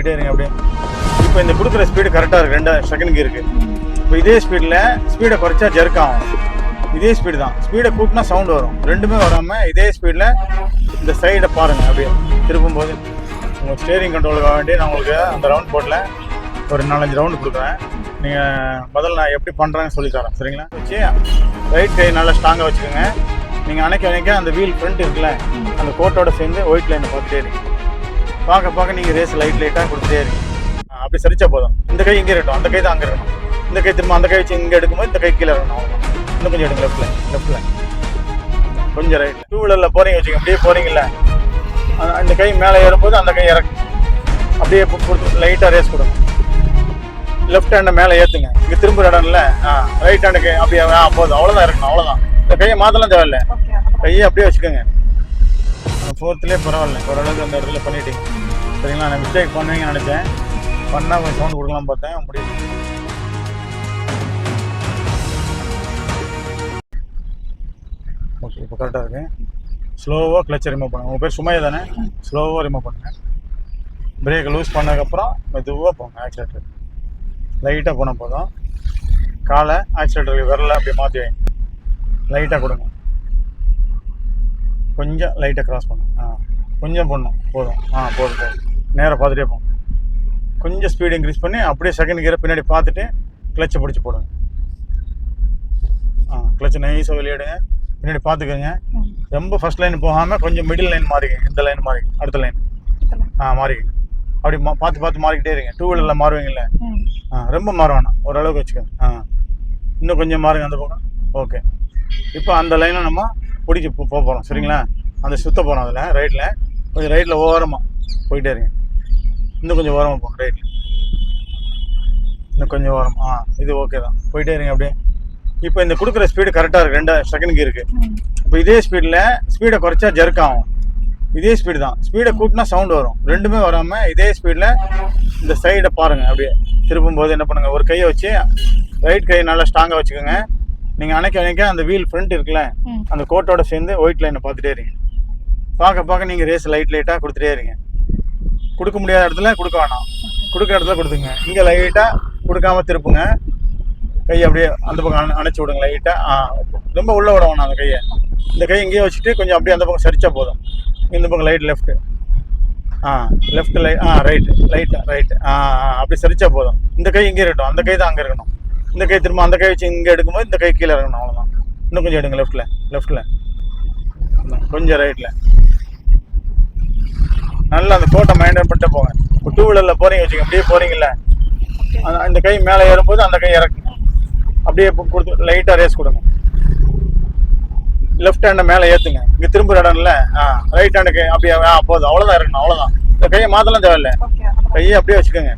போயிட்டே இருங்க அப்படியே. இப்போ இந்த கொடுக்குற ஸ்பீடு கரெக்டாக இருக்குது ரெண்டு செகண்ட் இருக்குது இப்போ இதே ஸ்பீடில் ஸ்பீடை குறைச்சா ஜெர்க் ஆகும். இதே ஸ்பீடு தான். ஸ்பீடை கூட்டினா சவுண்ட் வரும். ரெண்டுமே வராமல் இதே ஸ்பீடில் இந்த சைடை பாருங்கள் அப்படியே. திருப்பும்போது உங்கள் ஸ்டேரிங் கண்ட்ரோலுக்காக வேண்டி நான் உங்களுக்கு அந்த ரவுண்ட் போட்டில் ஒரு நாலஞ்சு ரவுண்டு கொடுக்குறேன். நீங்கள் பதில் நான் எப்படி பண்ணுறேன்னு சொல்லி தரேன். சரிங்களா? வச்சு ரைட் கை நல்லா ஸ்ட்ராங்காக வச்சுக்கோங்க. நீங்கள் அணைக்க அணைக்க அந்த வீல் ஃப்ரண்ட் இருக்குல்ல அந்த கோட்டோட சேர்ந்து ஒயிட் லைனை பார்த்துட்டே இருக்கீங்க பார்க்க பார்க்க நீங்கள் ரேஸ் லைட் லைட்டாக கொடுத்துட்டே இருக்கீங்க. ஆ, அப்படி சரிச்சா போதும். இந்த கை இங்கே இருக்கட்டும் அந்த கை தான் அங்கே இருக்கணும். இந்த கை திரும்ப அந்த கை வச்சு இங்கே எடுக்கும்போது இந்த கை கீழே இருக்கணும். இன்னும் கொஞ்சம் எடுங்க லெஃப்ட்ல லெஃப்ட்ல கொஞ்சம் ரைட்ல டூ வீலரில் போறீங்க வச்சுங்க அப்படியே போறீங்கல்ல. அ- இந்த கை மேலே ஏறும்போது அந்த கை இறக்கு. அப்படியே கொடுத்து லைட்டாக ரேஸ் கொடுங்க. லெஃப்ட் ஹேண்டை மேலே ஏற்றுங்க இங்கே திரும்புற இடம்ல ஆ ரைட் ஹேண்டுக்கு அப்படியே ஆ போதும். அவ்வளோதான் இருக்கணும் அவ்வளோதான் இந்த கையை மாற்றலாம் தேவையில்ல. கையை அப்படியே வச்சுக்கோங்க. ஃபோர்த்துலேயே பரவாயில்ல. ஓரளவுக்கு அந்த இடத்துல பண்ணிட்டீங்க சரிங்களா? நான் மிஸ்டேக் பண்ணுவீங்கன்னு நினச்சேன். பண்ணால் கொஞ்சம் சவுண்ட் கொடுக்கலாம் பார்த்தேன். முடியல. ஓகே இப்போ கரெக்டாக இருக்கு. ஸ்லோவாக கிளச்சை ரிமூவ் பண்ணுங்கள் உங்கள் பேர் சுமையா தானே? ஸ்லோவாக ரிமூவ் பண்ணுங்கள் பிரேக்கை லூஸ் பண்ணதுக்கப்புறம் மெதுவாக போங்க. ஆக்சிலேட்டர் லைட்டாக போனால் போதும். காலை ஆக்சிலேட்டருக்கு விரலை அப்படியே மாற்றி வைங்க. லைட்டாக கொடுங்க. கொஞ்சம் லைட்டாக க்ராஸ் பண்ணும் ஆ கொஞ்சம் பண்ணும் போதும். ஆ போதும் போதும். நேராக பார்த்துட்டே போகும் கொஞ்சம் ஸ்பீடு இன்க்ரீஸ் பண்ணி அப்படியே செகண்ட் கியரை பின்னாடி பார்த்துட்டு கிளச்சை பிடிச்சி போடுங்க. ஆ கிளச்சை நைஸாக வெளியிடுங்க. பின்னாடி பார்த்துக்கோங்க. ரொம்ப ஃபர்ஸ்ட் லைன் போகாமல் கொஞ்சம் மிடில் லைன் மாறிங்க இந்த லைன் மாறி அடுத்த லைன் ஆ மாறிங்க அப்படி மா பார்த்து பார்த்து மாறிக்கிட்டே இருங்க. டூ வீலரில் மாறுவீங்கல்ல? ஆ ரொம்ப மாற வேணாம். ஓரளவுக்கு வச்சுக்கோங்க. ஆ. இன்னும் கொஞ்சம் மாறுங்க அந்த பக்கம். ஓகே இப்போ அந்த லைனை நம்ம பிடிச்சி போக போகிறோம் சரிங்களா? அந்த சுத்த போகிறோம் அதில் ரைட்டில் கொஞ்சம் ரைட்டில் ஓரமாக போயிட்டே இருங்க. இன்னும் கொஞ்சம் ஓரமாக போங்க ரைட்டில் இன்னும் கொஞ்சம் ஓரம் ஆ இது ஓகே தான். போயிட்டே இருங்க அப்படியே. இப்போ இந்த கொடுக்குற ஸ்பீடு கரெக்டாக இருக்குது ரெண்டு செகண்டுக்கு இருக்குது இப்போ இதே ஸ்பீடில் ஸ்பீடை குறைச்சா ஜெர்க் ஆகும். இதே ஸ்பீடு தான். ஸ்பீடை கூட்டினா சவுண்ட் வரும். ரெண்டுமே வராமல் இதே ஸ்பீடில் இந்த சைடை பாருங்கள் அப்படியே. திருப்பும்போது என்ன பண்ணுங்கள் ஒரு கையை வச்சு ரைட் கையை நல்லா ஸ்ட்ராங்காக வச்சுக்கோங்க. நீங்கள் அணைக்க அணைக்க அந்த வீல் ஃப்ரண்ட் இருக்குல்ல அந்த கோட்டோட சேர்ந்து ஒயிட் லைனை பார்த்துட்டே இருங்க. பார்க்க பார்க்க நீங்கள் ரேஸ் லைட் லைட்டாக கொடுத்துட்டே இருங்க. கொடுக்க முடியாத இடத்துல கொடுக்க வேணாம். கொடுக்குற இடத்துல கொடுத்துங்க. இங்கே லைட்டாக கொடுக்காம திருப்புங்க. கையை அப்படியே அந்த பக்கம் அணை- அணைச்சு விடுங்க லைட்டாக ஆ. ரொம்ப உள்ளே விட வேணாம் அந்த கையை. இந்த கையை இங்கேயே வச்சுட்டு கொஞ்சம் அப்படியே அந்த பக்கம் சரிச்சா போதும். இந்த பக்கம் லைட் லெஃப்ட் ஆ லெஃப்ட் லைட் ஆ ரைட் லைட் ரைட் ஆ ஆ, அப்படி சரிச்சா போதும். இந்த கை இங்கே இருக்கட்டும். அந்த கை தான் அங்கே இருக்கணும். இந்த கை திரும்ப அந்த கை வச்சு இங்கே எடுக்கும்போது இந்த கை கீழே இருக்கணும் அவ்வளோதான் இன்னும் கொஞ்சம் எடுங்க லெஃப்ட்டில் லெஃப்ட்டில் கொஞ்சம் ரைட்டில் நல்லா அந்த கோட்டை மெயின்டைன் பண்ணிட்டு போங்க. இப்போ டூ வீலரில் போகிறீங்க வச்சுங்க அப்படியே போகிறீங்கல்ல அந்த- இந்த கை மேலே ஏறும்போது அந்த கை இறக்குங்க. அப்படியே கொடுத்து லைட்டாக ரேஸ் கொடுங்க. லெஃப்ட் ஹேண்டை மேலே ஏற்றுங்க இங்கே திரும்புற இடம்ல ஆ ரைட் ஹேண்டுக்கு அப்படியே ஆ போதும். அவ்வளோதான் இருக்கணும் அவ்வளோதான் இந்த கையை மாற்றலாம் தேவையில்ல. கையை அப்படியே வச்சுக்கோங்க.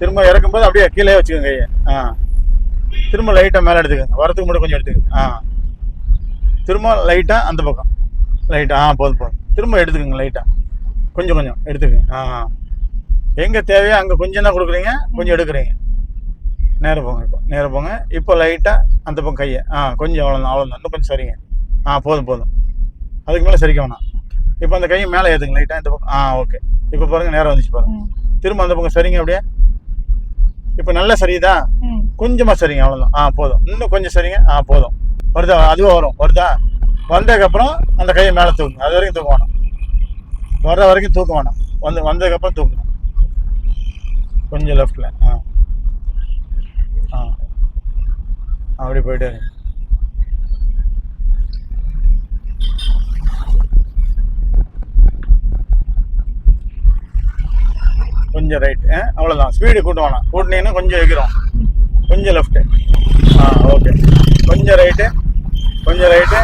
திரும்ப இறக்கும்போது அப்படியே கீழே வச்சுக்கோங்க கையை. ஆ. திரும்ப லைட்டாக மேலே எடுத்துக்கோங்க. வரதுக்கு மட்டும் கொஞ்சம் எடுத்துக்கோங்க. ஆ. திரும்ப லைட்டாக அந்த பக்கம். லைட்டாக ஆ போதும் போதும். திரும்ப எடுத்துக்கோங்க லைட்டாக கொஞ்சம் கொஞ்சம் எடுத்துக்கோங்க. ஆ ஆ. எங்கே தேவையோ அங்கே கொஞ்சம் தான் கொடுக்குறீங்க கொஞ்சம் எடுக்கிறீங்க. நேரா போங்க இப்போ நேரா போங்க. இப்போ லைட்டாக அந்த பக்கம் கையை. ஆ கொஞ்சம் அவ்வளோதான் அவ்வளோதான் இன்னும் கொஞ்சம் சரிங்க. ஆ போதும் போதும். அதுக்கு மேலே சரிக்க வேணாம். இப்போ அந்த கையை மேலே ஏற்றுங்க லைட்டாக இந்த பக்கம். ஆ ஓகே இப்போ பாருங்கள் நேரம் வந்துச்சு பாருங்க. திரும்ப அந்த பக்கம் சரிங்க அப்படியே? இப்போ நல்லா சரியுதா? கொஞ்சமாக சரிங்க அவ்வளோதான் ஆ போதும். இன்னும் கொஞ்சம் சரிங்க. ஆ போதும். வருதா? அதுவும் வரும். வருதா? வந்ததுக்கப்புறம் அந்த கையை மேலே தூக்குங்க. அது வரைக்கும் தூக்க வேணாம். வர்ற வரைக்கும் தூக்க வேணாம். வந்து வந்ததுக்கப்புறம் தூக்கணும் கொஞ்சம் லெஃப்டில் ஆ. ஆ. அப்படி போயிட்டே கொஞ்சம் ரைட் அவ்வளோதான் ஸ்பீடு கூட்ட வேணாம் கூட்டினீங்கன்னா கொஞ்சம் எகிறோம் கொஞ்சம் லெஃப்ட்டு ஆ ஓகே கொஞ்சம் ரைட்டு கொஞ்சம் ரைட்டு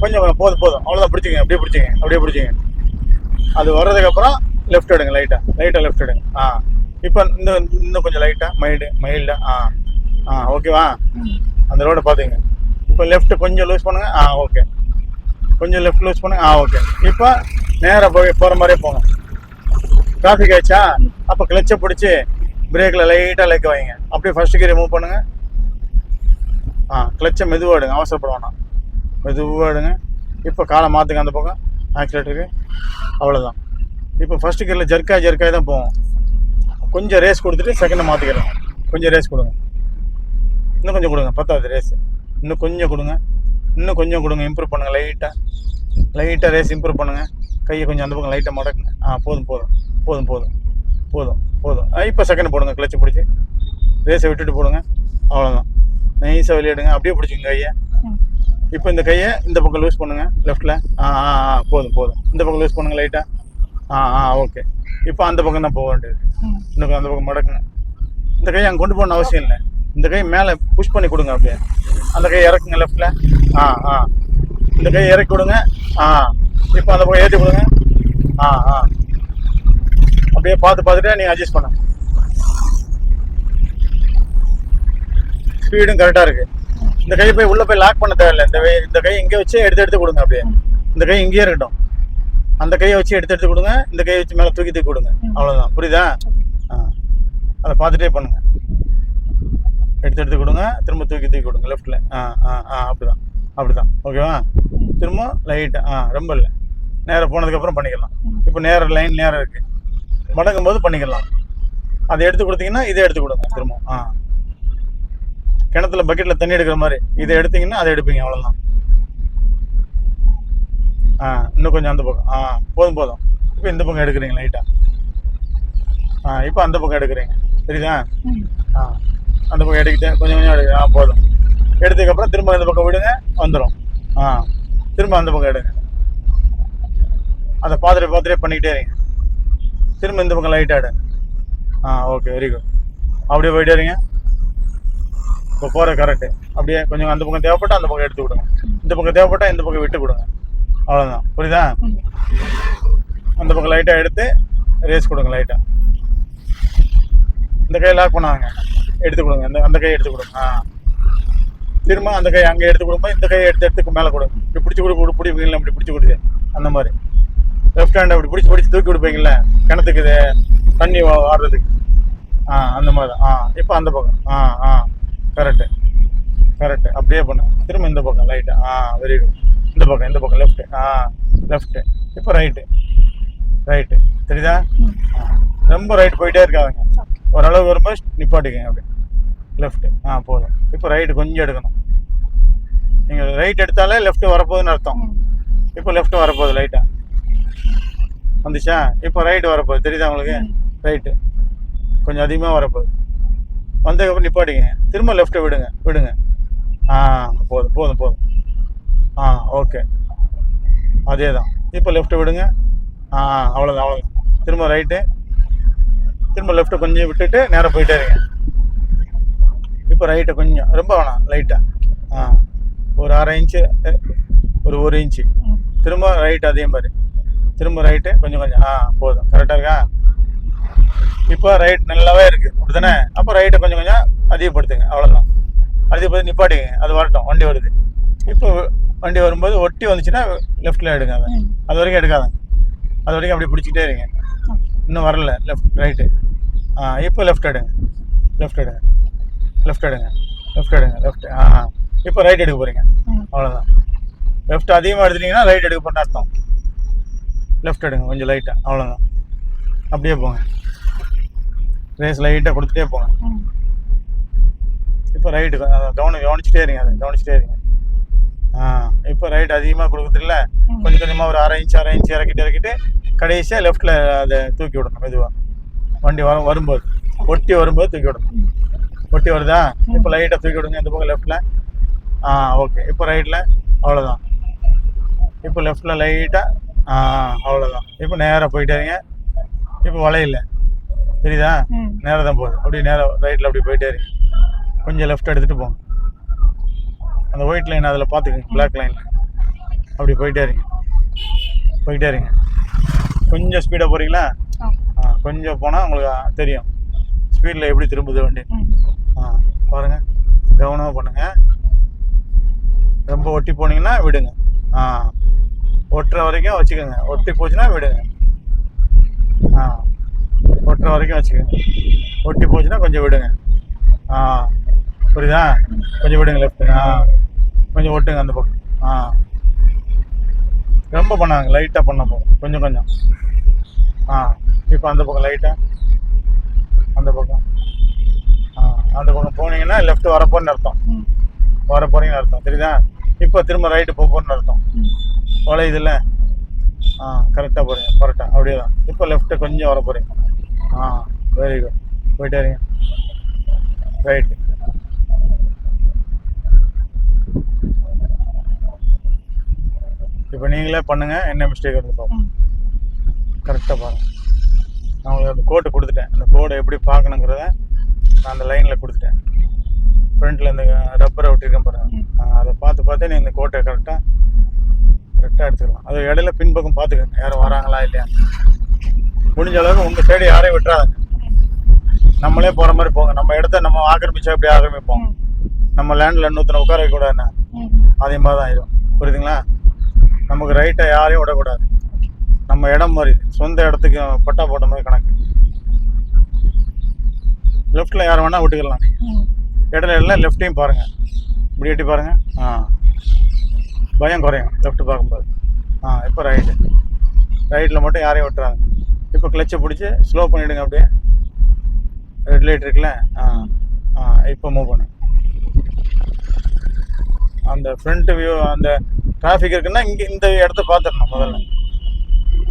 கொஞ்சம் போதும் போதும். அவ்வளோதான் பிடிச்சிங்க அப்படியே பிடிச்சிங்க அப்படியே பிடிச்சிங்க அது வர்றதுக்கப்புறம் லெஃப்ட் எடுங்க லைட்டாக லைட்டாக லெஃப்ட் எடுங்க. ஆ. இப்போ இந்த இன்னும் கொஞ்சம் லைட்டாக மைல்டு மைல்டாக ஆ? ஆ. ஓகேவா அந்த ரோடை பார்த்துங்க இப்போ லெஃப்ட் கொஞ்சம் லூஸ் பண்ணுங்கள் ஆ ஓகே கொஞ்சம் லெஃப்ட் லூஸ் பண்ணுங்கள் ஆ ஓகே இப்போ நேராக போய் போகிற மாதிரியே போங்க. டிராஃபிக் ஆயிடுச்சா? அப்போ கிளச்சை பிடிச்சி பிரேக்கில் லைட்டாக லைக் வைங்க அப்படியே ஃபர்ஸ்ட் கீரை மூவ் பண்ணுங்கள் ஆ கிளச்சை மெதுவாக எடுங்க. அவசரப்பட வேணாம். மெதுவாக எடுங்க. இப்போ காலை மாற்றுங்க அந்த பக்கம். ஆக்சிலேட்டருக்கு அவ்வளோதான் இப்போ ஃபஸ்ட்டு கியரில் ஜர்க்காய் ஜர்க்காய் தான் போவோம். கொஞ்சம் ரேஸ் கொடுத்துட்டு செகண்டை மாற்றிக்கிறோம் கொஞ்சம் ரேஸ் கொடுங்க. இன்னும் கொஞ்சம் கொடுங்க. பத்தாவது ரேஸ் இன்னும் கொஞ்சம் கொடுங்க. இன்னும் கொஞ்சம் கொடுங்க. இம்ப்ரூவ் பண்ணுங்கள் லைட்டாக லைட்டாக ரேஸ் இம்ப்ரூவ் பண்ணுங்கள் கையை கொஞ்சம் அந்த பக்கம் லைட்டாக மடக்குங்க. ஆ போதும் போதும். போதும் போதும். போதும் போதும். இப்போ செகண்ட் போடுங்க கிளச்சு பிடிச்சி. ரேஸை விட்டுட்டு போடுங்க. அவ்வளோதான் நைஸாக விளையாடுங்க. அப்படியே பிடிச்சிங்க கையை. இப்போ இந்த கையை இந்த பக்கம் லூஸ் பண்ணுங்க. லெஃப்ட்டில் ஆ ஆ ஆ போதும் போதும். இந்த பக்கம் லூஸ் பண்ணுங்க லைட்டாக ஆ. ஆ ஓகே இப்போ அந்த பக்கம் தான் போக வேண்டியது. இன்னும் அந்த பக்கம் மடக்குங்க. இந்த கையை அங்கே கொண்டு போகணும் அவசியம் இல்லை. இந்த கை மேலே புஷ் பண்ணி கொடுங்க அப்படியே. அந்த கையை இறக்குங்க லெஃப்ட்டில் ஆ ஆ. இந்த கையை இறக்கி கொடுங்க. ஆ. இப்போ அந்த பக்கம் ஏற்றி கொடுங்க. ஆ ஆ. அப்படியே பார்த்து பார்த்துட்டு நீங்கள் அட்ஜஸ்ட் பண்ணுங்க ஸ்பீடும் கரெக்டாக இருக்கு. இந்த கையை போய் உள்ள போய் லாக் பண்ண தேவையில்லை. இந்த கை இந்த கை இங்கே வச்சு எடுத்து எடுத்து கொடுங்க அப்படியே. இந்த கை இங்கேயே இருக்கட்டும். அந்த கையை வச்சு எடுத்து எடுத்து கொடுங்க. இந்த கையை வச்சு மேலே தூக்கி தூக்கி கொடுங்க. அவ்வளோதான் புரியுதா? ஆ. அதை பார்த்துட்டே பண்ணுங்க. எடுத்து எடுத்து கொடுங்க. திரும்ப தூக்கி தூக்கி கொடுங்க. லெஃப்ட்டில் ஆ ஆ ஆ அப்படிதான். அப்படிதான். ஓகேவா திரும்ப லைட்டு ஆ ரொம்ப இல்லை. நேராக போனதுக்கப்புறம் பண்ணிக்கலாம். இப்போ நேர லைன் நேரம் இருக்குது மடங்கும் போது பண்ணிக்கலாம். அதை எடுத்து கொடுத்தீங்கன்னா இதை எடுத்து கொடுங்க திரும்ப. ஆ. கிணத்துல பக்கெட்டில் தண்ணி எடுக்கிற மாதிரி இதை எடுத்தீங்கன்னா அதை எடுப்பீங்க அவ்வளோதான் ஆ இன்னும் கொஞ்சம் அந்த பக்கம். ஆ போதும் போதும். இப்போ இந்த பக்கம் எடுக்கிறீங்க லைட்டாக ஆ. இப்போ அந்த பக்கம் எடுக்கிறீங்க. சரிதா ஆ அந்த பக்கம் எடுக்கிட்டேன் கொஞ்சம் கொஞ்சம் எடுக்க ஆ போதும். எடுத்ததுக்கப்புறம் திரும்ப இந்த பக்கம் விடுங்க வந்துடும் ஆ திரும்ப அந்த பக்கம் எடுங்க. அதை பார்த்துட்டு பார்த்துட்டே பண்ணிக்கிட்டே இருங்க. திரும்ப இந்த பக்கம் லைட்டாக ஆடு ஆ ஓகே வெரி குட் அப்படியே போயிட்டே இருங்க. இப்போ போகிற கரெக்டு அப்படியே கொஞ்சம் அந்த பக்கம் தேவைப்பட்டா அந்த பக்கம் எடுத்து விடுங்க. இந்த பக்கம் தேவைப்பட்டா இந்த பக்கம் விட்டு கொடுங்க. அவ்வளோதான் புரியுதா? அந்த பக்கம் லைட்டாக எடுத்து ரேஸ் கொடுங்க லைட்டாக இந்த கையை லாக் பண்ணாங்க எடுத்து கொடுங்க. அந்த அந்த கையை எடுத்து கொடுங்க. ஆ. திரும்ப அந்த கை அங்கே எடுத்து கொடுப்போம் இந்த கையை எடுத்து எடுத்துக்கு மேலே கொடுங்க. இப்படி பிடிச்சி கொடு கொடு பிடிப்பீங்களா இப்படி பிடிச்சி கொடுத்து அந்த மாதிரி. லெஃப்ட் ஹேண்ட் அப்படி பிடிச்சி பிடிச்சி தூக்கி கொடுப்பீங்களா கிணத்துக்கு இது தண்ணி வாடுறதுக்கு. ஆ அந்த மாதிரி ஆ இப்போ அந்த பக்கம். ஆ ஆ. கரெக்டு கரெக்டு அப்படியே பண்ணு. திரும்ப இந்த பக்கம் லைட்டு ஆ வெரி குட் இந்த பக்கம் இந்த பக்கம் லெஃப்ட்டு ஆ லெஃப்ட்டு இப்போ ரைட்டு ரைட்டு தெரியுதா? ஆ. ரொம்ப ரைட் போயிட்டே இருக்காதுங்க. ஓரளவு வரும்போது நிப்பாட்டிக்கங்க அப்படி லெஃப்ட்டு ஆ போதும். இப்போ ரைட்டு கொஞ்சம் எடுக்கணும். நீங்கள் ரைட் எடுத்தாலே லெஃப்ட் வரப்போகுதுன்னு அர்த்தம். இப்போ லெஃப்ட் வரப்போகுது லைட்டாக வந்துச்சா? இப்போ ரைட்டு வரப்போகுது. தெரியுதா உங்களுக்கு? ரைட்டு கொஞ்சம் அதிகமாக வரப்போகுது. வந்ததுக்கப்புறம் நிப்பாட்டிங்க. திரும்ப லெஃப்ட்டை விடுங்க. விடுங்க. ஆ போதும் போதும் போதும். ஆ ஓகே அதே தான் இப்போ லெஃப்ட்டை விடுங்க. ஆ அவ்வளோதான் அவ்வளோதான் திரும்ப ரைட்டு திரும்ப லெஃப்ட்டை கொஞ்சம் விட்டுட்டு நேராக போயிட்டே இருங்க. இப்போ ரைட்டை கொஞ்சம் ரொம்ப வேணாம் லைட்டாக ஆ ஒரு அரை இன்ச்சு ஒரு ஒரு இன்ச்சு திரும்ப ரைட் அதே மாதிரி. திரும்ப ரைட்டு கொஞ்சம் கொஞ்சம் ஆ போதும். கரெக்டாக இருக்கா? இப்போ ரைட் நல்லாவே இருக்குது அப்படிதானே அப்போ ரைட்டை கொஞ்சம் கொஞ்சம் அதிகப்படுத்துங்க. அவ்வளோதான் அதிகப்படுத்தி நிப்பாட்டிங்க அது வரட்டும். வண்டி வருது. இப்போ வண்டி வரும்போது ஒட்டி வந்துச்சுன்னா லெஃப்ட்டில் எடுங்க அதை அது வரைக்கும் எடுக்காதங்க. அது வரைக்கும் அப்படி பிடிச்சிக்கிட்டே இருங்க. இன்னும் வரல. லெஃப்ட் ரைட்டு ஆ இப்போ லெஃப்ட் எடுங்க. லெஃப்ட் எடுங்க. லெஃப்ட் எடுங்க. லெஃப்ட் எடுங்க. லெஃப்ட் ஆ ஆ. இப்போ ரைட் எடுக்க போகிறீங்க அவ்வளோதான் லெஃப்ட் அதிகமாக எடுத்துட்டீங்கன்னா ரைட் எடுக்க போறேன்னு அர்த்தம். லெஃப்ட் எடுங்க கொஞ்சம் லைட்டாக அவ்வளோதான் அப்படியே போங்க. ரேஸ் லைட்டாக கொடுத்துட்டே போங்க. இப்போ ரைட்டு கவனி கவனிச்சிட்டே இருங்க அதை கவனிச்சிட்டே இருங்க. ஆ இப்போ ரைட் அதிகமாக கொடுக்குறதில்ல கொஞ்சம் கொஞ்சமாக ஒரு அரை இன்ச் அரை இன்ச் இறக்கிட்டு இறக்கிட்டு கடைசியாக லெஃப்ட்டில் அதை தூக்கி விடணும் மெதுவாக வண்டி வர வரும்போது. ஒட்டி வரும்போது தூக்கி விடணும். ஒட்டி வருதா? இப்போ லைட்டாக தூக்கி விடுங்க இந்த பக்கம் லெஃப்ட்டில் ஆ ஓகே இப்போ ரைட்டில் அவ்வளோதான் இப்போ லெஃப்ட்டில் லைட்டாக அவ்வளோதான் இப்போ நேராக போயிட்டே இருங்க. இப்போ வளையல தெரியுதா? நேராக தான் போகுது. அப்படியே நேராக ரைட்டில் அப்படி போயிட்டே இருங்க. கொஞ்சம் லெஃப்ட் எடுத்துகிட்டு போங்க. அந்த ஒயிட் லைன் அதில் பார்த்துக்கங்க பிளாக் லைனில் அப்படி போயிட்டே இருங்க. போயிட்டே இருங்க. கொஞ்சம் ஸ்பீடாக போகிறீங்களா ஆ. கொஞ்சம் போனால் உங்களுக்கு தெரியும். ஸ்பீடில் எப்படி திரும்புது வண்டி. ஆ பாருங்கள் கவனமாக பண்ணுங்கள் ரொம்ப ஒட்டி போனீங்கன்னா விடுங்க. ஆ. ஒட்டுற வரைக்கும் வச்சுக்கோங்க. ஒட்டி போச்சுன்னா விடுங்க ஆ. ஒட்டுற வரைக்கும் வச்சுக்கோங்க. ஒட்டி போச்சுன்னா கொஞ்சம் விடுங்க. ஆ. புரியுதா? கொஞ்சம் விடுங்க லெஃப்ட் ஆ. கொஞ்சம் ஒட்டுங்க அந்த பக்கம். ஆ. ரொம்ப பண்ணாங்க லைட்டாக பண்ண கொஞ்சம் கொஞ்சம். ஆ. இப்போ அந்த பக்கம் லைட்டாக அந்த பக்கம். ஆ. அந்த பக்கம் போனீங்கன்னா லெஃப்ட் வரப்போன்னு அர்த்தம். வர போறீங்கன்னு அர்த்தம். சரிதா இப்போ திரும்ப ரைட்டு போக போறேன்னு அர்த்தம் வளையுதுல்ல ஆ கரெக்டாக போறீங்க கரெக்டாக அப்படியே தான் இப்போ லெஃப்ட்டு கொஞ்சம் வர போறீங்க. ஆ வெரி குட் போயிட்டே இருங்க ரைட்டு இப்போ நீங்களே பண்ணுங்க என்ன மிஸ்டேக் இருந்து பார்ப்போம். கரெக்டாக பாருங்க. நான் உங்களுக்கு அந்த கோடு கொடுத்துட்டேன். அந்த கோடை எப்படி பார்க்கணுங்கிறத நான் அந்த லைனில் கொடுத்துட்டேன். ஃப்ரண்ட்டில் இந்த ரப்பரை விட்டுருக்கேன் பாருங்க. ம். ஆ, அதை பார்த்து பார்த்து நீ இந்த கோட்டை கரெக்டாக கரெக்டாக எடுத்துக்கலாம். அது இடையில பின்பக்கம் பார்த்துக்கோங்க. யாரும் வராங்களா இல்லையா? முடிஞ்ச அளவுக்கு உங்கள் சைடு யாரையும் விட்டுறாதுங்க. நம்மளே போகிற மாதிரி போங்க. நம்ம இடத்த நம்ம ஆக்கிரமிச்சா எப்படி ஆக்கிரமிப்போம்? நம்ம லேண்டில் இன்னொருத்தனை உட்கார வைக்கக்கூடாதுண்ணா அதே மாதிரி தான் ஆயிடும் புரியுதுங்களா? நமக்கு ரைட்டை யாரையும் விடக்கூடாது. நம்ம இடம் மாதிரி சொந்த இடத்துக்கு பட்டா போட்ட மாதிரி கணக்கு. லெஃப்ட்டில் யார் வேணால் விட்டுக்கலாம். இடையில எல்லாம் லெஃப்ட்டையும் பாருங்கள் இப்படி எட்டி பாருங்கள் ஆ. பயம் குறையும் லெஃப்ட் பார்க்கும்போது. ஆ இப்போ ரைட்டு ரைட்டில் மட்டும் யாரையும் விட்டுறாங்க இப்போ கிளச்சை பிடிச்சி ஸ்லோ பண்ணிவிடுங்க அப்படியே. ரெட் லைட் இருக்குல்ல? ஆ ஆ இப்போ மூவ் பண்ணு. அந்த ஃப்ரண்ட் வியூ அந்த டிராஃபிக் இருக்குன்னா இங்கே இந்த இடத்த பார்த்துடணும் முதல்ல.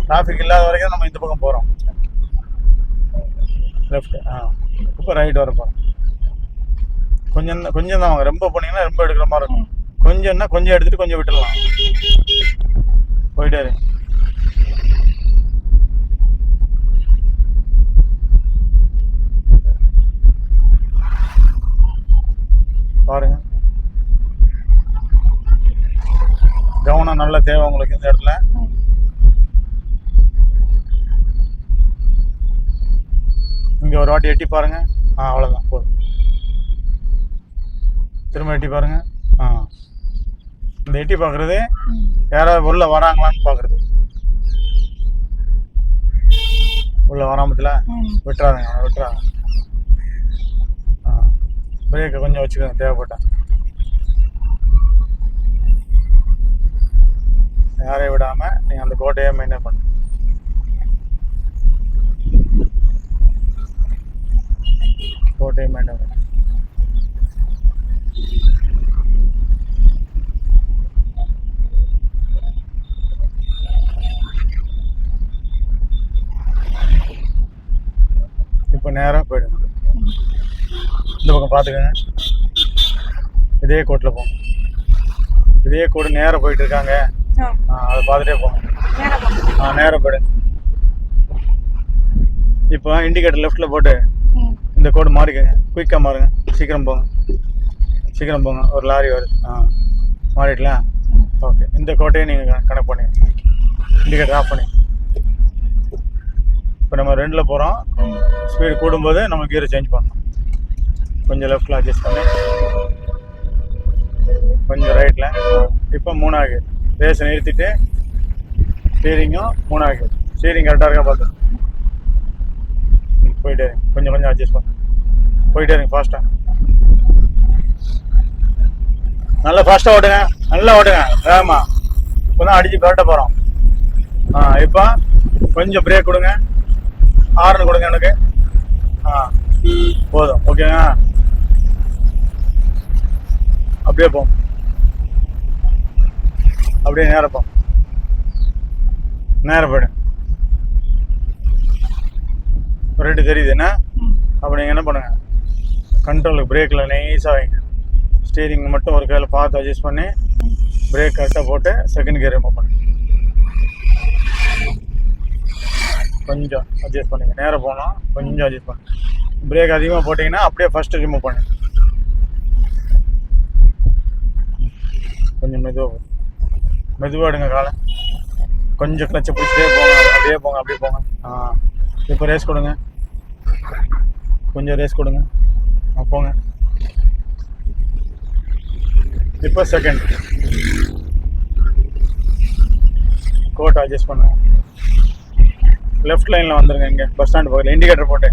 டிராஃபிக் இல்லாத வரைக்கும் நம்ம இந்த பக்கம் போகிறோம் லெஃப்ட் ஆ. இப்போ ரைட் வர போகிறோம் கொஞ்சம் தான் கொஞ்சம் தான் வாங்க. ரொம்ப போனீங்கன்னா ரொம்ப எடுக்கிற மாதிரி இருக்கும். கொஞ்சம்னா கொஞ்சம் எடுத்துட்டு கொஞ்சம் விட்டுடலாம் போயிட்டாரு. பாருங்க. கவனம் நல்ல தேவை உங்களுக்கு இந்த இடத்துல. இங்கே ஒரு வாட்டி எட்டி பாருங்க. ஆ அவ்வளோதான் போதும். திரும்ப எட்டி பாருங்க. ஆ. இந்த எட்டி பார்க்குறது. யாராவது உள்ள வராங்களான்னு பார்க்குறது உள்ள வராமத்தில். விட்டுறாதுங்க விட்டுறாங்க ஆ. பிரேக்கை கொஞ்சம் வச்சுக்கோங்க தேவைப்பட்டா. யாரையும் விடாமல் நீங்கள் அந்த கோட்டையை மெயின்டைன் பண்ணுங்க கோட்டையை மெயின்டைன் பண்ணுங்க இப்போ நேராக போயிடுங்க. இந்த பக்கம் பார்த்துக்கோங்க இதே கோட்டில் போங்க. இதே கோடு நேராக போயிட்டு இருக்காங்க. அதை பார்த்துட்டே போங்க. ஆ நேராக போயிடுங்க இப்போ இண்டிகேட்டர் லெஃப்ட்டில் போட்டு. இந்த கோடு மாறிக்கங்க. குயிக்காக மாறுங்க. சீக்கிரம் போங்க. சீக்கிரம் போங்க. ஒரு லாரி வருது. ஆ மாறிடலாம் ஓகே. இந்த கோட்டையை நீங்கள் கனெக்ட் பண்ணி இண்டிகேட்டர் ஆஃப் பண்ணி இப்போ நம்ம ரெண்டில் போகிறோம் ஸ்பீடு கூடும்போது நம்ம கியரை சேஞ்ச் பண்ணணும். கொஞ்சம் லெஃப்டில் அட்ஜஸ்ட் பண்ணி கொஞ்சம் ரைட்டில் இப்போ மூணாகு ரேஸை நிறுத்திட்டு ஸ்டீரிங்கும் மூணாகு ஸ்டீரிங் கரெக்டாக இருக்கா பார்த்து. போயிட்டே இருங்க. கொஞ்சம் கொஞ்சம் அட்ஜஸ்ட் பண்ணு. போயிட்டே இருங்க ஃபாஸ்ட்டாக நல்லா ஃபாஸ்ட்டாக ஓட்டுங்க. நல்லா ஓட்டுங்க. வேகமா. இப்போ தான் அடித்து கரெக்டாக போகிறோம் ஆ இப்போ கொஞ்சம் பிரேக் கொடுங்க. ஹார்ன் கொடுங்க எனக்கு. போதும் ஓகேங்க அப்படியே போம் அப்படியே நேரம் போம் நேரம் போயிடு. ரெண்டு தெரியுது என்ன. அப்போ நீங்கள் என்ன பண்ணுங்க? கண்ட்ரோலுக்கு பிரேக்கில் நைஸாக வைங்க. ஸ்டீரிங் மட்டும் ஒரு கையில் பார்த்து அட்ஜஸ்ட் பண்ணி பிரேக் கரெக்டாக போட்டு செகண்ட் கியர் ரிமூவ் பண்ணுங்க. கொஞ்சம் அட்ஜஸ்ட் பண்ணுங்க. நேராக போனால் கொஞ்சம் அட்ஜஸ்ட் பண்ணுங்க. பிரேக் அதிகமாக போட்டிங்கன்னா அப்படியே ஃபஸ்ட்டு ரிமூவ் பண்ணுங்க. கொஞ்சம் மெதுவாக மெதுவாக எடுங்க காலை. கொஞ்சம் கிளச்சை பிடிச்சிட்டே போங்க. அப்படியே போங்க அப்படியே போங்க. ஆ. இப்போ ரேஸ் கொடுங்க. கொஞ்சம் ரேஸ் கொடுங்க. போங்க. இப்போ செகண்ட் கோட் அட்ஜஸ்ட் பண்ணுங்க. லெஃப்ட் லைனில் வந்துருங்க இங்கே பஸ் ஸ்டாண்டு பக்கத்தில் இண்டிகேட்டர் போட்டு.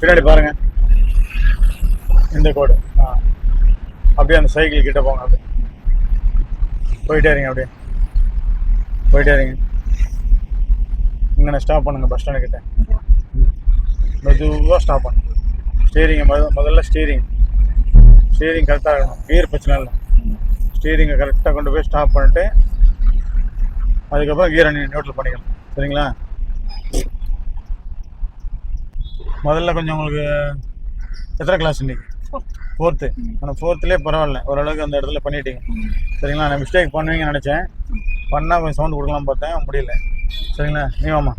பின்னாடி பாருங்க. இந்த கோடு ஆ. அப்படியே அந்த சைக்கிள் கிட்ட போங்க அப்படியே. போயிட்டே இருங்க அப்படியே. போயிட்டே இருங்க. இங்கே ஸ்டாப் பண்ணுங்க பஸ் ஸ்டாண்டு கிட்ட. மெதுவாக ஸ்டாப் பண்ணு. ஸ்டீரிங்கை முத முதல்ல ஸ்டீரிங் ஸ்டீரிங் கரெக்டாக இருக்கணும். கியர் பிரச்சனை இல்லை. ஸ்டீரிங்கை கரெக்டாக கொண்டு போய் ஸ்டாப் பண்ணிட்டு அதுக்கப்புறம் கியரை நீ நியூட்ரல் பண்ணிக்கலாம் சரிங்களா? முதல்ல கொஞ்சம் உங்களுக்கு எத்தனை கிளாஸ் இன்னைக்கு? ஃபோர்த்து ஆனால் ஃபோர்த்துலேயே பரவாயில்ல. ஓரளவுக்கு அந்த இடத்துல பண்ணிட்டீங்க. சரிங்களா? நான் மிஸ்டேக் பண்ணுவீங்கன்னு நினச்சேன். பண்ணால் கொஞ்சம் சவுண்ட் கொடுக்கலாம் பார்த்தேன். முடியல. சரிங்களா? நீ வாமா